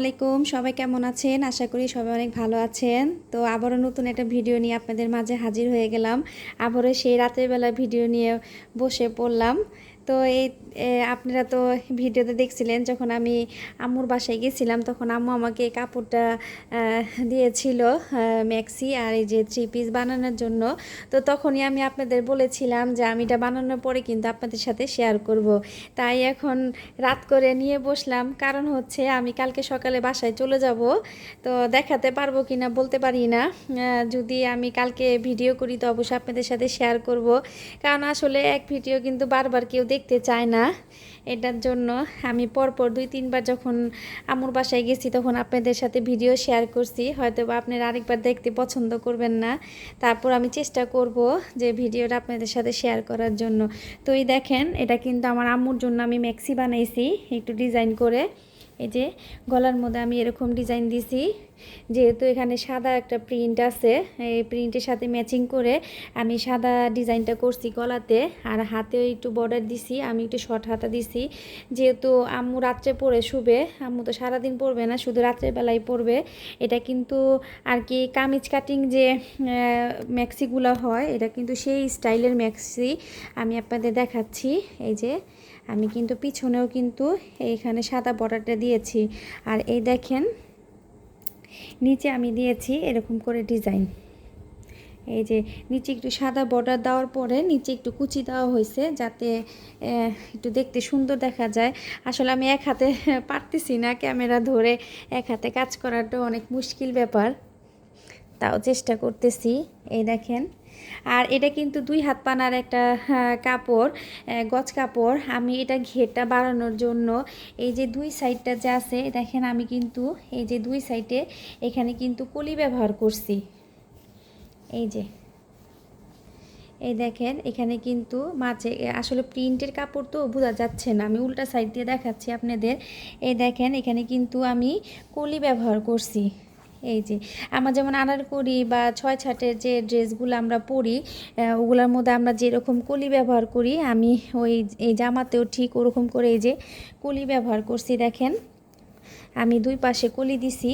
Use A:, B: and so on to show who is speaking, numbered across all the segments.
A: আলাইকুম। সবাই কেমন আছেন? আশা করি সবাই অনেক ভালো আছেন। তো আবারও নতুন একটা ভিডিও নিয়ে আপনাদের মাঝে হাজির হয়ে গেলাম। আবারও সেই রাতের বেলা ভিডিও নিয়ে বসে পড়লাম। তো এই আপনারা তো ভিডিওতে দেখছিলেন যখন আমি আম্মুর বাসায় গেছিলাম তখন আম্মু আমাকে কাপড়টা দিয়েছিল ম্যাক্সি আর এই যে থ্রি পিস বানানোর জন্য। তো তখনই আমি আপনাদের বলেছিলাম যে আমি এটা বানানোর পরে কিন্তু আপনাদের সাথে শেয়ার করব। তাই এখন রাত করে নিয়ে বসলাম। কারণ হচ্ছে আমি কালকে সকালে বাসায় চলে যাব। তো দেখাতে পারব কি না বলতে পারি না। যদি আমি কালকে ভিডিও করি তো অবশ্যই আপনাদের সাথে শেয়ার করব। কারণ আসলে এক ভিডিও কিন্তু বারবার কেউ দেখতে চায় না। এটার জন্য আমি পরপর দুই, তিনবার যখন আমুর বাসায় গেছি তখন আপনাদের সাথে ভিডিও শেয়ার করছি। হয়তো বা আপনারা আরেকবার দেখতে পছন্দ করবেন না। তারপর আমি চেষ্টা করব যে ভিডিওটা আপনাদের সাথে শেয়ার করার জন্য। তো এই দেখেন, এটা কিন্তু আমার আম্মুর জন্য আমি ম্যাক্সি বানাইছি, একটু ডিজাইন করে। এই যে গলার মধ্যে আমি এরকম ডিজাইন দিছি, যেহেতু এখানে সাদা একটা প্রিন্ট আছে, এই প্রিন্টের সাথে ম্যাচিং করে আমি সাদা ডিজাইনটা করছি গলাতে, আর হাতেও একটু বর্ডার দিছি, আমি একটু শর্ট হাতা দিছি। যেহেতু আম্মু রাত্রে পরে শুবে, আম্মু তো সারাদিন পরবে না, শুধু রাত্রের বেলায় পরবে। এটা কিন্তু আর কি কামিজ কাটিং যে ম্যাক্সিগুলো হয়, এটা কিন্তু সেই স্টাইলের ম্যাক্সি আমি আপনাদের দেখাচ্ছি। এই যে আমি কিন্তু পিছনেও কিন্তু এইখানে সাদা বর্ডারটা দিয়েছি। আর এই দেখেন, নিচে আমি দিয়েছি এরকম করে ডিজাইন এই যে নিচে একটু সাদা বর্ডার দেওয়ার পরে নিচে একটু কুচি দেওয়া হয়েছে যাতে একটু দেখতে সুন্দর দেখা যায়। আসলে আমি এক হাতে পারতেছি না ক্যামেরা ধরে এক হাতে কাজ করাটা অনেক মুশকিল ব্যাপার। তাও চেষ্টা করতেছি। এই দেখেন আর এটা কিন্তু দুই হাত পানার একটা কাপড় আহ, গজ কাপড়। আমি এটা ঘেরটা বাড়ানোর জন্য এই যে দুই সাইডটা যে আছে দেখেন আমি কিন্তু এই যে দুই সাইডে এখানে কিন্তু কলি ব্যবহার করছি। এই যে এই দেখেন এখানে কিন্তু মাঝে আসলে প্রিন্টের কাপড় তো বোঝা যাচ্ছে না। আমি উল্টা সাইড দিয়ে দেখাচ্ছি আপনাদের। এই দেখেন এখানে কিন্তু আমি কলি ব্যবহার করছি। এই যে, আমার যেমন আনারকলি বা ছয় ছাটের যে ড্রেসগুলো আমরা পরি ওগুলোর মধ্যে আমরা যেরকম কলি ব্যবহার করি, আমি ওই এই জামাতেও ঠিক ওরকম করে এই যে কলি ব্যবহার করছি, দেখেন। আমি দুই পাশে কলি দিছি,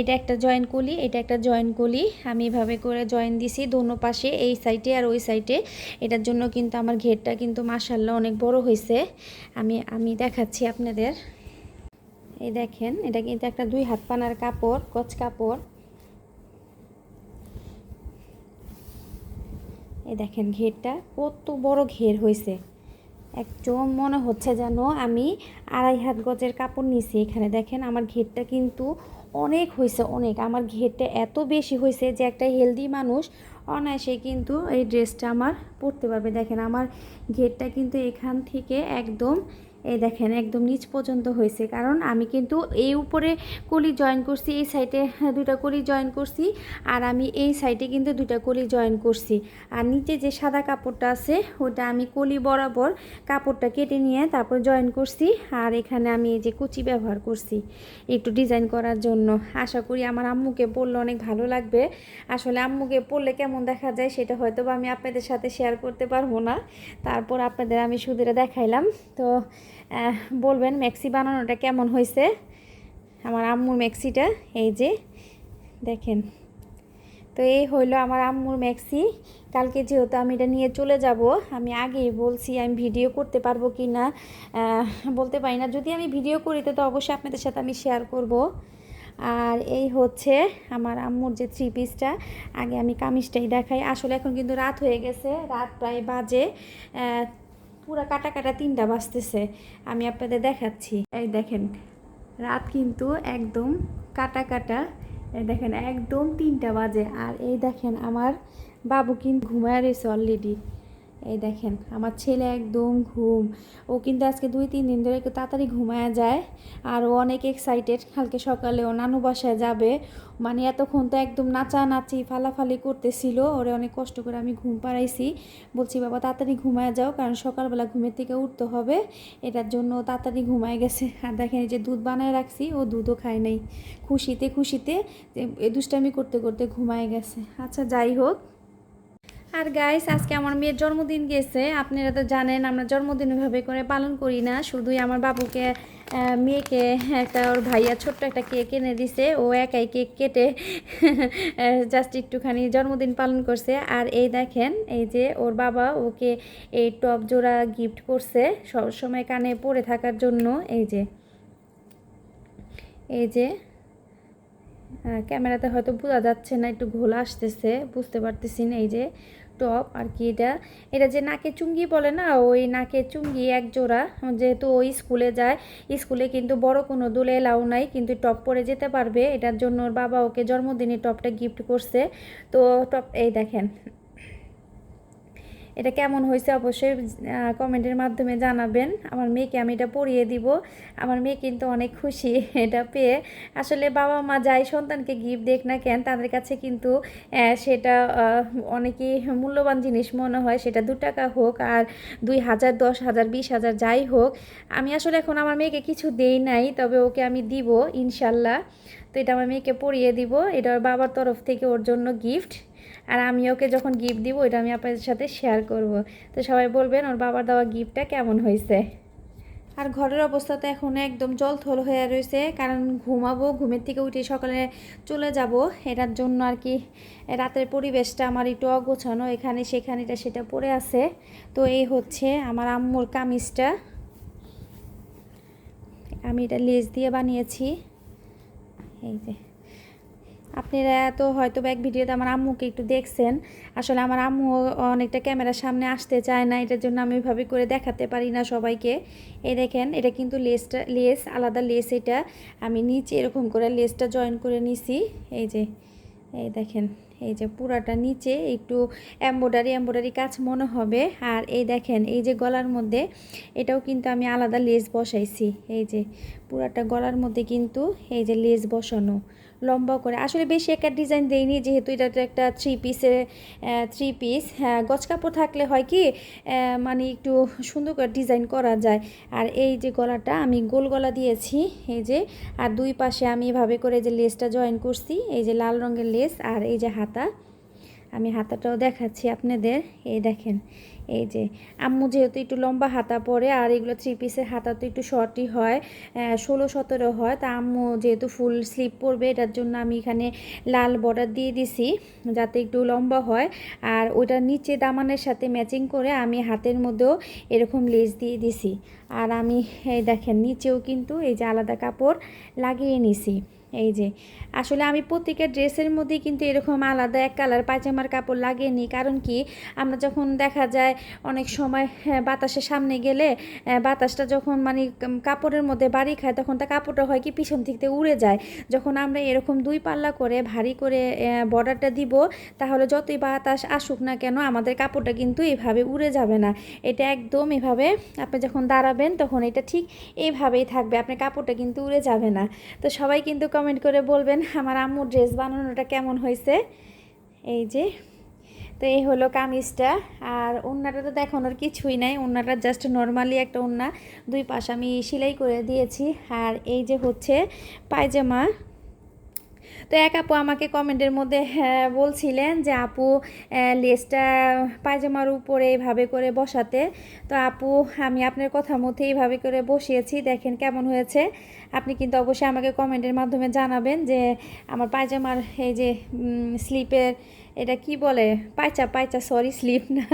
A: এটা একটা জয়েন কলি, এটা একটা জয়েন কলি, আমি এভাবে করে জয়েন দিছি, দোনো পাশে, এই সাইডে আর ওই সাইডে। এটার জন্য কিন্তু আমার ঘেরটা কিন্তু মাসাল্লাহ অনেক বড় হয়েছে আমি আমি দেখাচ্ছি আপনাদের। এই দেখেন, এটা কিন্তু একটা দুই হাত পানার কাপড় কচ কাপড়। এই দেখেন ঘেরটা, কত বড় ঘের হয়েছে। একদম মনে হচ্ছে যেন আমি আড়াই হাত গজের কাপড় নিছি এখানে। দেখেন, আমার ঘেরটা কিন্তু অনেক হয়েছে, অনেক। আমার ঘেরটা এত বেশি হয়েছে যে একটা হেলদি মানুষ অনায়াসে কিন্তু এই ড্রেসটা আমার পরতে পারবে। দেখেন, আমার ঘেরটা কিন্তু এখান থেকে একদম এই দেখেন, একদম নিচ পর্যন্ত হয়েছে। কারণ আমি কিন্তু এই উপরে কলি জয়েন করছি, এই সাইডে দুইটা কলি জয়েন করছি আর আমি এই সাইডে কিন্তু দুইটা কলি জয়েন করছি। আর নিচে যে সাদা কাপড়টা আছে, ওটা আমি কলি বরাবর কাপড়টা কেটে নিয়ে তারপর জয়েন করছি আর এখানে আমি এই যে কুচি ব্যবহার করছি একটু ডিজাইন করার জন্য। আশা করি আমার আম্মুকে পরলে অনেক ভালো লাগবে। আসলে আম্মুকে পরলে কেমন দেখা যায় সেটা হয়তো বা আমি আপনাদের সাথে শেয়ার করতে পারব না। তারপর আপনাদের আমি সুদিরে দেখাইলাম। তো বলবেন ম্যাক্সি বানানোটা কেমন হয়েছে? আমার আম্মুর ম্যাক্সিটা, এই যে, দেখেন। তো এই হইল আমার আম্মুর ম্যাক্সি। কালকে যেহেতু আমি এটা নিয়ে চলে যাব, আমি আগেই বলছি আমি ভিডিও করতে পারব কি না বলতে পারি না। যদি আমি ভিডিও করি, তো অবশ্যই আপনাদের সাথে আমি শেয়ার করব। আর এই হচ্ছে আমার আম্মুর যে থ্রি পিসটা আগে আমি কামিজটাই দেখাই। আসলে এখন কিন্তু রাত হয়ে গেছে, রাত প্রায় বাজে পুরা কাটা কাটা তিনটা বাজতেছে। আমি আপনাদের দেখাচ্ছি। এই দেখেন, রাত কিন্তু একদম কাটা কাটা। এই দেখেন, একদম তিনটা বাজে। আর এই দেখেন, আমার বাবু কিন্তু ঘুমায় রয়েছে অলরেডি এই দেখেন, আমার ছেলে একদম ঘুম। ও কিন্তু আজকে দুই, তিন দিন ধরে একটু তাড়াতাড়ি ঘুমায় যায় আর ও অনেক এক্সাইটেড কালকে সকালে ও নানু বাসায় যাবে। মানে এতক্ষণ তো একদম নাচানাচি, ফালাফালি করতেছিল। ওরে অনেক কষ্ট করে আমি ঘুম পাড়াইছি। বলছি, বাবা, তাড়াতাড়ি ঘুমায় যাও, কারণ সকালবেলা ঘুমের থেকে উঠতে হবে। এটার জন্য তাড়াতাড়ি ঘুমায় গেছে। আর দেখেন, এই যে দুধ বানায় রাখছি, ও দুধও খায় নাই। খুশিতে খুশিতে দুষ্টামি করতে করতে ঘুমায় গেছে। আচ্ছা যাই হোক। আর গাইস আজকে আমার মেয়ের জন্মদিন গেছে। আপনারা তো জানেন, আমরা জন্মদিন ওইভাবে করে পালন করি না। শুধুই আমার বাবুকে মেয়েকে, একটা ওর ভাইয়া ছোট্ট একটা কেক এনে দিছে। ও একাই কেক কেটে জাস্ট একটুখানি জন্মদিন পালন করছে। আর এই দেখেন, এই যে ওর বাবা ওকে এই টপ জোড়া গিফট করছে সবসময় কানে পরে থাকার জন্য। এই যে এই যে ক্যামেরাতে হয়তো বোঝা যাচ্ছে না, একটু ঘোলা আসতেছে, বুঝতে পারতেছি না, এই যে টপ আর কি এটা। এটা যে নাকে চুঙ্গি বলে না, ওই নাকে চুঙ্গি এক জোড়া যেহেতু ওই স্কুলে যায়, স্কুলে কিন্তু বড় কোনো দুলে এলাও নাই, কিন্তু টপ পরে যেতে পারবে। এটার জন্য ওর বাবা ওকে জন্মদিনে টপটা গিফট করছে। তো টপ, এই দেখেন এটা কেমন হয়েছে অবশ্যই কমেন্টের মাধ্যমে জানাবেন। আমার মেয়েকে আমি এটা পরিয়ে দিব। আমার মেয়ে কিন্তু অনেক খুশি এটা পেয়ে। আসলে বাবা মা যাই সন্তানকে গিফট দেখ না কেন, তাদের কাছে কিন্তু সেটা অনেকই মূল্যবান জিনিস মনে হয়, সেটা দু টাকা হোক আর দুই হাজার, দশ হাজার, বিশ হাজার যাই হোক। আমি আসলে এখন আমার মেয়েকে কিছু দেই নাই, তবে ওকে আমি দিব, ইনশাল্লাহ। তো এটা আমার মেয়েকে পরিয়ে দিব। এটা ওর বাবার তরফ থেকে ওর জন্য গিফট আর আমি ওকে যখন গিফট দিব এটা আমি আপনাদের সাথে শেয়ার করব। তো সবাই বলবেন, ওর বাবার দেওয়া গিফটটা কেমন হয়েছে? আর ঘরের অবস্থা তো এখন একদম জলথল হয়ে রয়েছে। কারণ ঘুমাবো, ঘুমের থেকে উঠে সকালে চলে যাব। এটার জন্য আর কি রাতের পরিবেশটা আমার একটু অগোছানো। এখানে সেখানে এটা সেটা পড়ে আছে। তো এই হচ্ছে আমার আম্মুর কামিজটা। আমি এটা লেজ দিয়ে বানিয়েছি। এই যে। আপনারা তো হয়তো এক ভিডিওতে আমার আম্মুকে একটু দেখছেন। আসলে আমার আম্মু অনেকটা ক্যামেরার সামনে আসতে চায় না, এটার জন্য আমি ওইভাবে করে দেখাতে পারি না সবাইকে। এই দেখেন, এটা কিন্তু লেসটা, লেস, আলাদা লেস এটা। আমি নিচে এরকম করে লেসটা জয়েন করে নিছি। এই যে, এই দেখেন। এই যে পুরাটা নিচে একটু এম্ব্রয়ডারি এম্ব্রয়ডারি কাজ মনে হবে। আর এই দেখেন, এই যে গলার মধ্যে, এটাও কিন্তু আমি আলাদা লেস বসাইছি। এই যে পুরাটা গলার মধ্যে কিন্তু এই যে লেস বসানো। লম্বা করে। আসলে বেশি একটা ডিজাইন দেইনি, যেহেতু এটা একটা থ্রি পিসের থ্রি পিস হ্যাঁ গছ কাপড় থাকলে হয় কি মানে একটু সুন্দর করে ডিজাইন করা যায়। আর এই যে গলাটা আমি গোল গলা দিয়েছি, এই যে, আর দুই পাশে আমি এভাবে করে যে লেসটা জয়েন করছি, এই যে লাল রঙের লেস আর এই যে হাতা। আমি হাতাটাও দেখাচ্ছি আপনাদের। এই দেখেন, এই যে আম্মু যেহেতু একটু লম্বা হাতা পরে, আর এগুলো থ্রি পিসের হাতা তো একটু শর্টই হয় ষোলো সতেরো হয়। তা আম্মু যেহেতু ফুল স্লিপ পরবে, এটার জন্য আমি এখানে লাল বর্ডার দিয়ে দিছি, যাতে একটু লম্বা হয়। আর ওটার নিচে দামানের সাথে ম্যাচিং করে আমি হাতের মধ্যেও এরকম লেস দিয়ে দিছি। আর আমি, এই দেখেন, নিচেও কিন্তু এই যে আলাদা কাপড় লাগিয়ে নিছি। এই যে আসলে আমি প্রত্যেকটা ড্রেসের মধ্যে কিন্তু এরকম আলাদা এক কালার পায়জামার কাপড় লাগিয়ে নিই কারণ কি? আমরা যখন দেখা যায় অনেক সময় হ্যাঁ, বাতাসের সামনে গেলে বাতাসটা যখন মানে কাপড়ের মধ্যে বাড়ি খায় তখন তা কাপড়টা হয় কি পিছন থেকে উড়ে যায়। যখন আমরা এরকম দুই পাল্লা করে ভারী করে বর্ডারটা দিব তাহলে যতই বাতাস আসুক না কেন আমাদের কাপড়টা কিন্তু এভাবে উড়ে যাবে না। এটা একদম এভাবে আপনি যখন দাঁড়াবেন তখন এটা ঠিক এইভাবেই থাকবে আপনার কাপড়টা কিন্তু উড়ে যাবে না। তো সবাই কিন্তু কমেন্ট করে বলবেন আমার আম্মুর ড্রেস বানানোটা কেমন হয়েছে। এই যে, তো এই হলো কামিজটা। আর ওড়নাটা তো দেখানোর কিছুই নাই ওড়নাটা জাস্ট নর্মালি একটা ওড়না দুই পাশ আমি সেলাই করে দিয়েছি। আর এই যে হচ্ছে পায়জামা। তো এক আপু আমাকে কমেন্টের মধ্যে হ্যাঁ, বলছিলেন যে আপু লেসটা পায়জামার উপরে এইভাবে করে বসাতে। তো আপু আমি আপনার কথা মতো এইভাবে করে বসিয়েছি। দেখেন কেমন হয়েছে। আপনি কিন্তু অবশ্যই আমাকে কমেন্টের মাধ্যমে জানাবেন যে আমার পায়জামার এই যে স্লিপের এটা কি বলে? পায়চা পায়চা সরি স্লিপ না।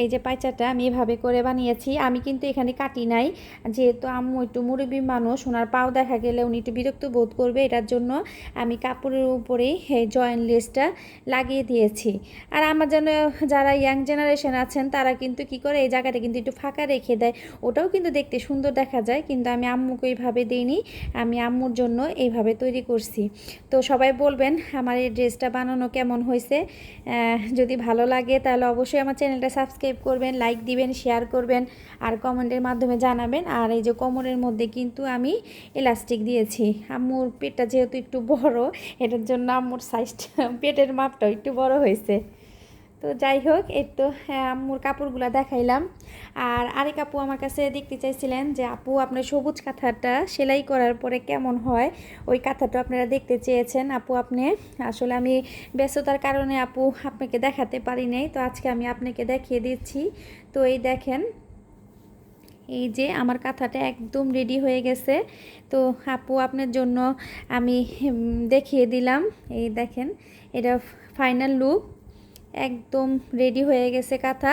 A: এই যে পায়চাটা আমি এভাবে করে বানিয়েছি। আমি কিন্তু এখানে কাটি নাই। যেহেতু আম্মু একটু মুরব্বী মানুষ, ওনার পাও দেখা গেলে উনি একটু বিরক্ত বোধ করবে। এটার জন্য আমি কাপড়ের উপরেই জয়েন্ট লেসটা লাগিয়ে দিয়েছি। আর আমার যেন যারা ইয়াং জেনারেশন আছেন, তারা কিন্তু কি করে, এই জায়গাটা কিন্তু একটু ফাঁকা রেখে দেয়। ওটাও কিন্তু দেখতে সুন্দর দেখা যায়, কিন্তু আমি আম্মুকে এইভাবে দিইনি। আমি আম্মুর জন্য এইভাবে তৈরি করছি। তো সবাই বলবেন, আমার এই ড্রেসটা বানানো কেমন হয়েছে? যদি ভালো লাগে, তাহলে অবশ্যই আমার চ্যানেলটা সাবস্ক্রাইব করবেন লাইক দিবেন শেয়ার করবেন, আর কমেন্টের মাধ্যমে জানাবেন। আর এই যে কোমরের মধ্যে কিন্তু আমি এলাস্টিক দিয়েছি। আম্মুর পেটটা যেহেতু একটু বড়, এটার জন্য আম্মুর সাইজটা পেটের মাপটাও একটু বড় হয়েছে। তো যাই হোক এই তো হ্যাঁ, আম্মুর কাপড়গুলো দেখাইলাম। আর আরেক আপু আমার কাছে দেখতে চাইছিলেন যে আপু আপনার সবুজ কাঁথাটা সেলাই করার পরে কেমন হয়? ওই কাঁথাটা আপনারা দেখতে চেয়েছেন। আপু আপনি আসলে আমি ব্যস্ততার কারণে আপু আপনাকে দেখাতে পারি নাই। তো আজকে আমি আপনাকে দেখিয়ে দিচ্ছি। তো এই দেখেন এই যে আমার কাঁথাটা একদম রেডি হয়ে গেছে। তো আপু আপনার জন্য আমি দেখিয়ে দিলাম। এই দেখেন এটা ফাইনাল লুক একদম রেডি হয়ে গেছে কাঁথা।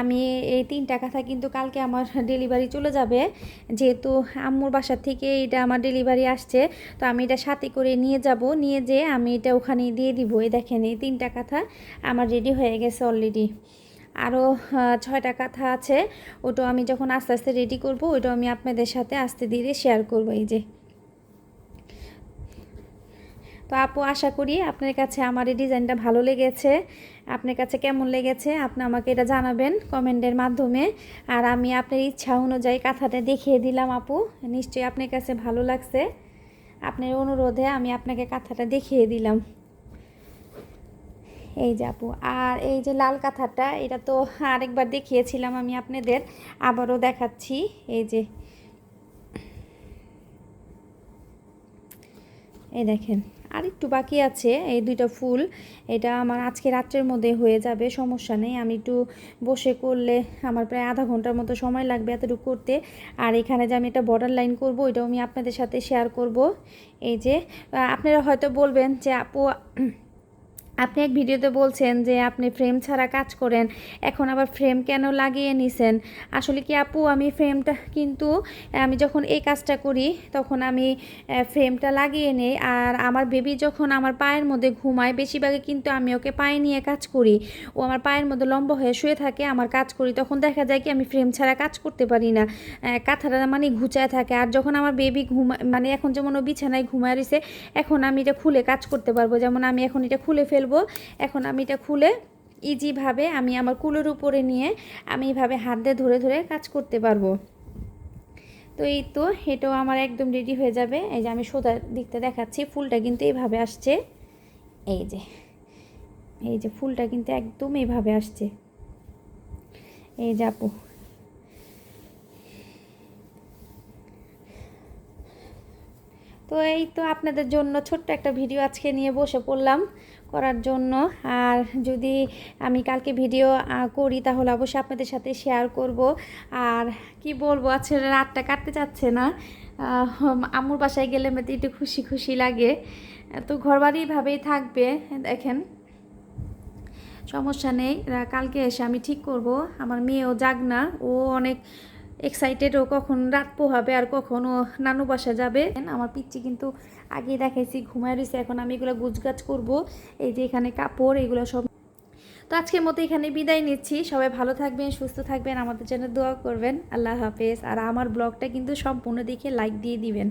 A: আমি এই তিনটা কাঁথা কিন্তু কালকে আমার ডেলিভারি চলে যাবে। যেহেতু আম্মুর বাসার থেকে এটা আমার ডেলিভারি আসছে, তো আমি এটা সাথে করে নিয়ে যাব। নিয়ে যেয়ে আমি এটা ওখানে দিয়ে দিব। এই দেখেন, এই তিনটা কাঁথা আমার রেডি হয়ে গেছে অলরেডি আরও ছয়টা কাঁথা আছে। ওটাও আমি যখন আস্তে আস্তে রেডি করব ওটাও আমি আপনাদের সাথে আস্তে ধীরে শেয়ার করব। এই যে তো আপু, আশা করি আপনার কাছে আমার এই ডিজাইনটা ভালো লেগেছে। আপনার কাছে কেমন লেগেছে আপনি আমাকে এটা জানাবেন কমেন্টের মাধ্যমে। আর আমি আপনার ইচ্ছা অনুযায়ী কাঁথাটা দেখিয়ে দিলাম আপু, নিশ্চয়ই আপনার কাছে ভালো লাগছে। আপনার অনুরোধে আমি আপনাকে কাঁথাটা দেখিয়ে দিলাম। এই যে আপু, আর এই যে লাল কাঁথাটা, এটা তো আরেকবার দেখিয়েছিলাম আমি আপনাদের, আবারও দেখাচ্ছি। এই যে, এই দেখেন আর একটু বাকি আছে, এই দুইটা ফুল। এটা আমার আজকে রাত্রের মধ্যে হয়ে যাবে, সমস্যা নেই। আমি একটু বসে করলে আমার প্রায় আধা ঘণ্টার মতো সময় লাগবে এতটুকু করতে। আর এখানে যে আমি একটা বর্ডার লাইন করব, এটাও আমি আপনাদের সাথে শেয়ার করব। এই যে আপনারা হয়তো বলবেন যে, আপু আপনি এক ভিডিওতে বলছেন যে আপনি ফ্রেম ছাড়া কাজ করেন, এখন আবার ফ্রেম কেন লাগিয়ে নিছেন? আসলে কি আপু, আমি ফ্রেমটা কিন্তু, আমি যখন এই কাজটা করি, তখন আমি ফ্রেমটা লাগিয়ে নেই, আর আমার বেবি যখন আমার পায়ের মধ্যে ঘুমায় বেশিরভাগে কিন্তু আমি ওকে পায়ে নিয়ে কাজ করি। ও আমার পায়ের মধ্যে লম্বা হয়ে শুয়ে থাকে, আমার কাজ করি, তখন দেখা যায় কি আমি ফ্রেম ছাড়া কাজ করতে পারি না। কাঁথাটা মানে ঘুচায় থাকে, আর যখন আমার বেবি ঘুমা মানে এখন যেমন ও বিছানায় ঘুমায় রয়েছে, এখন আমি এটা খুলে কাজ করতে পারব। যেমন আমি এখন এটা খুলে ফেলব এখন আমি এটা খুলে ইজিভাবে আমি আমার কুলের উপরে নিয়ে আমি এইভাবে হাত দিয়ে ধরে ধরে কাজ করতে পারব। তো এই তো, এটাও আমার একদম রেডি হয়ে যাবে। এই যে আমি সোজা দিকটা দেখাচ্ছি, ফুলটা কিন্তু এইভাবে আসছে। এই যে এই যে ফুলটা কিন্তু একদম এইভাবে আসছে। এই যে আপু। তো এই তো আপনাদের জন্য ছোট্ট একটা ভিডিও আজকে নিয়ে বসে পড়লাম। করার জন্য। আর যদি আমি কালকে ভিডিও করি, তাহলে অবশ্যই আপনাদের সাথে শেয়ার করব। আর কি বলব আজকে রাতটা কাটতে চাচ্ছে না। আম্মুর বাসায় গেলে মেয়েতে একটু খুশি খুশি লাগে। তো ঘরবাড়ি ভাবেই থাকবে, দেখেন। সমস্যা নেই কালকে এসে আমি ঠিক করব। আমার মেয়েও যাক না, ও অনেক এক্সাইটেড ও কখন রাত পোহাবে আর কখন ও নানু বাসা যাবে। আমার পিচ্ছি কিন্তু আগে দেখাইছি, ঘুমায় রয়েছে এখন আমি এগুলো গুজগাছ করব। এই যে এখানে কাপড়, এগুলো সব। তো আজকের মতো এখানে বিদায় নিচ্ছি। সবাই ভালো থাকবেন, সুস্থ থাকবেন। আমাদের জন্য দোয়া করবেন। আল্লাহ হাফেজ। আর আমার ব্লগটা কিন্তু সম্পূর্ণ দেখে লাইক দিয়ে দিবেন।